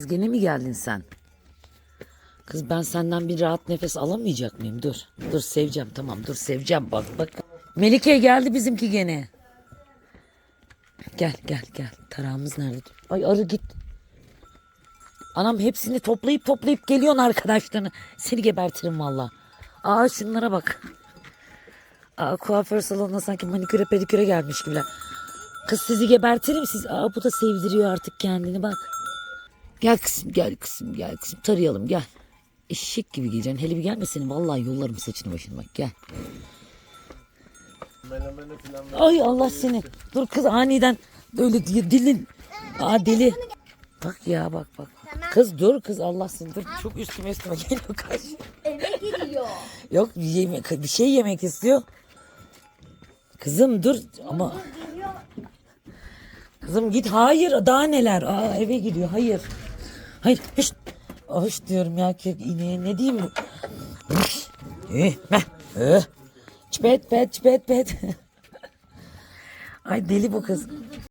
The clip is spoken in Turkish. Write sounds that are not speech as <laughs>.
Kız gene mi geldin sen? Kız ben senden bir rahat nefes alamayacak mıyım? Dur. Dur seveceğim tamam dur seveceğim bak bak. Melike geldi bizimki gene. Gel gel gel. Tarağımız nerede? Ay arı git. Anam hepsini toplayıp toplayıp geliyorsun arkadaşlarını. Seni gebertirim valla. Aa şunlara bak. Aa kuaför salonuna sanki maniküre pediküre gelmiş gibiler. Kız sizi gebertirim siz. Aa bu da sevdiriyor artık kendini bak. Gel kızım gel kızım gel kızım tarayalım gel. Eşek gibi giyeceksin. Hele bir gelme seni vallahi yollarım saçını başını bak gel. Ay Allah seni. Dur kız aniden öyle di- dilin. Aa deli. Bak ya bak bak. Kız dur kız Allah seni dur. Çok üstüme üstüme geliyor kaç. Eve gidiyor. <laughs> Yok yemek, bir şey yemek istiyor. Kızım dur ama. Kızım git hayır daha neler. Aa eve gidiyor hayır. Hayır hiç. Hoş diyorum ya ki ineğe ne diyeyim. Eh, heh, eh. Çipet pet çipet pet. <laughs> Ay deli bu kız.